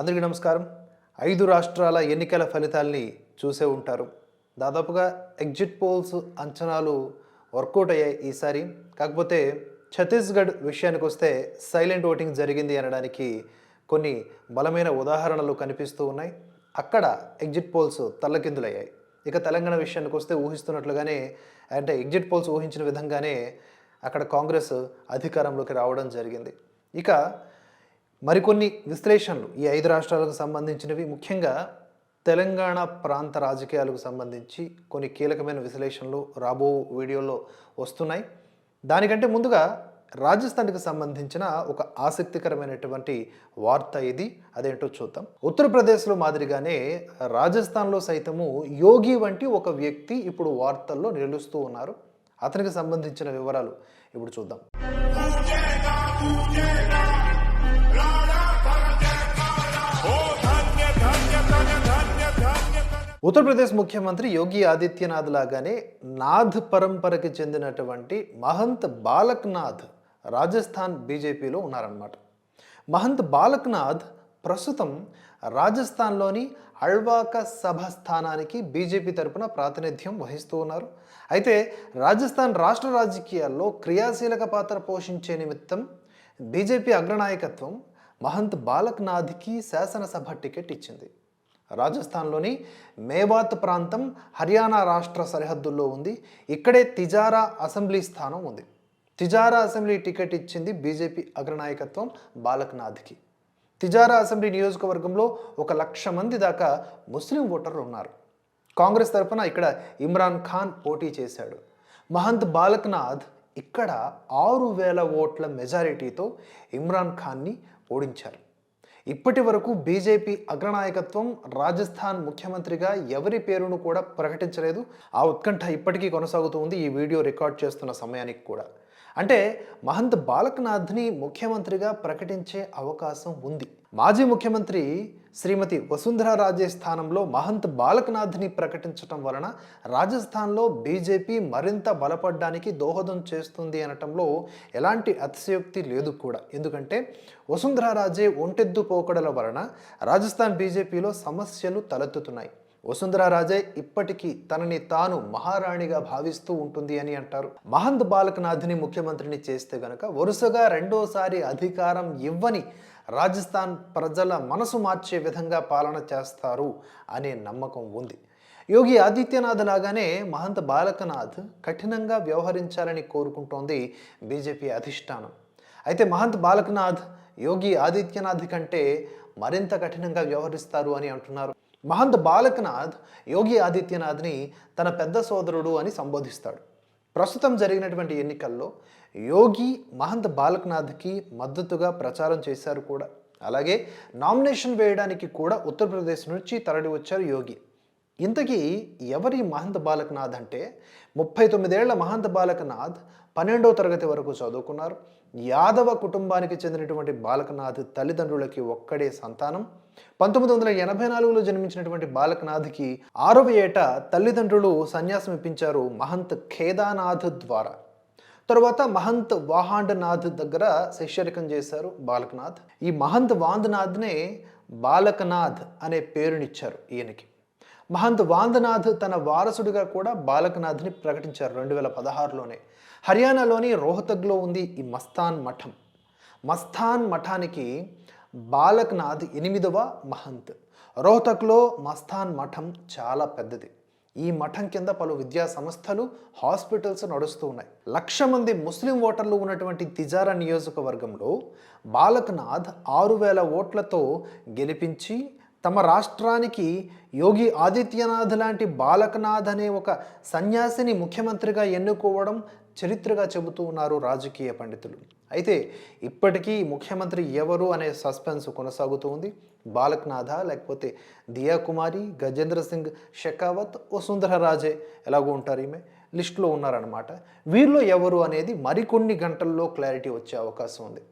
అందరికీ నమస్కారం. ఐదు రాష్ట్రాల ఎన్నికల ఫలితాల్ని చూసే ఉంటారు. దాదాపుగా ఎగ్జిట్ పోల్స్ అంచనాలు వర్కౌట్ అయ్యాయి ఈసారి. కాకపోతే ఛత్తీస్గఢ్ విషయానికి వస్తే సైలెంట్ ఓటింగ్ జరిగింది అనడానికి కొన్ని బలమైన ఉదాహరణలు కనిపిస్తూ ఉన్నాయి. అక్కడ ఎగ్జిట్ పోల్స్ తల్లకిందులయ్యాయి. ఇక తెలంగాణ విషయానికి వస్తే ఊహిస్తున్నట్లుగానే అంటే ఎగ్జిట్ పోల్స్ ఊహించిన విధంగానే అక్కడ కాంగ్రెస్ అధికారంలోకి రావడం జరిగింది. ఇక మరికొన్ని విశ్లేషణలు ఈ ఐదు రాష్ట్రాలకు సంబంధించినవి. ముఖ్యంగా తెలంగాణ ప్రాంత రాజకీయాలకు సంబంధించి కొన్ని కీలకమైన విశ్లేషణలు రాబో వీడియోలో వస్తున్నాయి. దానికంటే ముందుగా రాజస్థాన్కి సంబంధించిన ఒక ఆసక్తికరమైనటువంటి వార్త ఇది. అదేంటో చూద్దాం. ఉత్తరప్రదేశ్లో మాదిరిగానే రాజస్థాన్లో సైతము యోగి వంటి ఒక వ్యక్తి ఇప్పుడు వార్తల్లో నిలుస్తూ ఉన్నారు. అతనికి సంబంధించిన వివరాలు ఇప్పుడు చూద్దాం. ఉత్తరప్రదేశ్ ముఖ్యమంత్రి యోగి ఆదిత్యనాథ్ లాగానే నాథ్ పరంపరకి చెందినటువంటి మహంత్ బాలక్నాథ్ రాజస్థాన్ బీజేపీలో ఉన్నారన్నమాట. మహంత్ బాలక్నాథ్ ప్రస్తుతం రాజస్థాన్లోని అల్వాక సభ స్థానానికి బీజేపీ తరపున ప్రాతినిధ్యం వహిస్తూ ఉన్నారు. అయితే రాజస్థాన్ రాష్ట్ర రాజకీయాల్లో క్రియాశీలక పాత్ర పోషించే నిమిత్తం బీజేపీ అగ్రనాయకత్వం మహంత్ బాలక్నాథ్కి శాసనసభ టికెట్ ఇచ్చింది. రాజస్థాన్లోని మేవాత్ ప్రాంతం హర్యానా రాష్ట్ర సరిహద్దుల్లో ఉంది. ఇక్కడే తిజారా అసెంబ్లీ స్థానం ఉంది. తిజారా అసెంబ్లీ టికెట్ ఇచ్చింది బీజేపీ అగ్రనాయకత్వం బాలక్నాథ్కి. తిజారా అసెంబ్లీ నియోజకవర్గంలో ఒక లక్ష మంది దాకా ముస్లిం ఓటర్లు ఉన్నారు. కాంగ్రెస్ తరఫున ఇక్కడ ఇమ్రాన్ ఖాన్ పోటీ చేశాడు. మహంత్ బాలక్నాథ్ ఇక్కడ ఆరు వేల ఓట్ల మెజారిటీతో ఇమ్రాన్ ఖాన్ని ఓడించారు. ఇప్పటి వరకు బీజేపీ అగ్రనాయకత్వం రాజస్థాన్ ముఖ్యమంత్రిగా ఎవరి పేరును కూడా ప్రకటించలేదు. ఆ ఉత్కంఠ ఇప్పటికీ కొనసాగుతూ ఉంది. ఈ వీడియో రికార్డ్ చేస్తున్న సమయానికి కూడా. అంటే మహంత్ బాలక్నాథ్ని ముఖ్యమంత్రిగా ప్రకటించే అవకాశం ఉంది. మాజీ ముఖ్యమంత్రి శ్రీమతి వసుంధరా రాజే స్థానంలో మహంత్ బాలకనాథ్ని ప్రకటించటం వలన రాజస్థాన్లో బీజేపీ మరింత బలపడడానికి దోహదం చేస్తుంది అనటంలో ఎలాంటి అతిశయోక్తి లేదు కూడా. ఎందుకంటే వసుంధరా రాజే ఒంటెద్దు పోకడల వలన రాజస్థాన్ బీజేపీలో సమస్యలు తలెత్తుతున్నాయి. వసుంధరా రాజే ఇప్పటికీ తనని తాను మహారాణిగా భావిస్తూ ఉంటుంది అని అంటారు. మహంత్ బాలకనాథ్ని ముఖ్యమంత్రిని చేస్తే గనక వరుసగా రెండోసారి అధికారం ఇవ్వని రాజస్థాన్ ప్రజల మనసు మార్చే విధంగా పాలన చేస్తారు అనే నమ్మకం ఉంది. యోగి ఆదిత్యనాథ్ లాగానే మహంత్ బాలకనాథ్ కఠినంగా వ్యవహరించాలని కోరుకుంటోంది బీజేపీ అధిష్టానం. అయితే మహంత్ బాలకనాథ్ యోగి ఆదిత్యనాథ్ కంటే మరింత కఠినంగా వ్యవహరిస్తారు అని అంటున్నారు. మహంత్ బాలకనాథ్ యోగి ఆదిత్యనాథ్ని తన పెద్ద సోదరుడు అని సంబోధిస్తాడు. ప్రస్తుతం జరిగినటువంటి ఎన్నికల్లో యోగి మహంత్ బాలక్నాథ్కి మద్దతుగా ప్రచారం చేశారు కూడా. అలాగే నామినేషన్ వేయడానికి కూడా ఉత్తరప్రదేశ్ నుంచి తరలి వచ్చారు యోగి. ఇంతకీ ఎవరి మహంత్ బాలక్నాథ్ అంటే ముప్పై తొమ్మిదేళ్ళ మహంత్ బాలకనాథ్ పన్నెండవ తరగతి వరకు చదువుకున్నారు. యాదవ కుటుంబానికి చెందినటువంటి బాలకనాథ్ తల్లిదండ్రులకి ఒక్కడే సంతానం. పంతొమ్మిది వందల ఎనభై నాలుగులో జన్మించినటువంటి బాలకనాథ్కి ఆరవ ఏట తల్లిదండ్రులు సన్యాసం ఇప్పించారు మహంత్ ఖేదానాథ్ ద్వారా. తరువాత మహంత్ వాహాండనాథ్ దగ్గర శిష్యరికం చేశారు బాలకనాథ్. ఈ మహంత్ వాందనాథ్నే బాలకనాథ్ అనే పేరునిచ్చారు ఈయనకి. మహంత్ వాందనాథ్ తన వారసుడిగా కూడా బాలకనాథ్ని ప్రకటించారు రెండు వేల పదహారులోనే. హర్యానాలోని రోహతగ్లో ఉంది ఈ మస్తాన్ మఠం. మస్తాన్ మఠానికి బాలక్నాథ్ ఎనిమిదవ మహంత్. రోహతక్లో మస్తాన్ మఠం చాలా పెద్దది. ఈ మఠం కింద పలు విద్యా సంస్థలు హాస్పిటల్స్ నడుస్తూ ఉన్నాయి. లక్ష మంది ముస్లిం ఓటర్లు ఉన్నటువంటి తిజారా నియోజకవర్గంలో బాలక్నాథ్ ఆరు వేల ఓట్లతో గెలిపించి తమ రాష్ట్రానికి యోగి ఆదిత్యనాథ్ లాంటి బాలకనాథ్ అనే ఒక సన్యాసిని ముఖ్యమంత్రిగా ఎన్నుకోవడం చరిత్రగా చెబుతూ ఉన్నారు రాజకీయ పండితులు. అయితే ఇప్పటికీ ముఖ్యమంత్రి ఎవరు అనే సస్పెన్స్ కొనసాగుతూ ఉంది. బాలక్నాథ లేకపోతే దియా కుమారి గజేంద్ర సింగ్ షెకావత్ వసుంధర రాజే ఎలాగో ఉంటారు ఈమె. లిస్టులో ఉన్నారనమాట వీరిలో ఎవరు అనేది మరికొన్ని గంటల్లో క్లారిటీ వచ్చే అవకాశం ఉంది.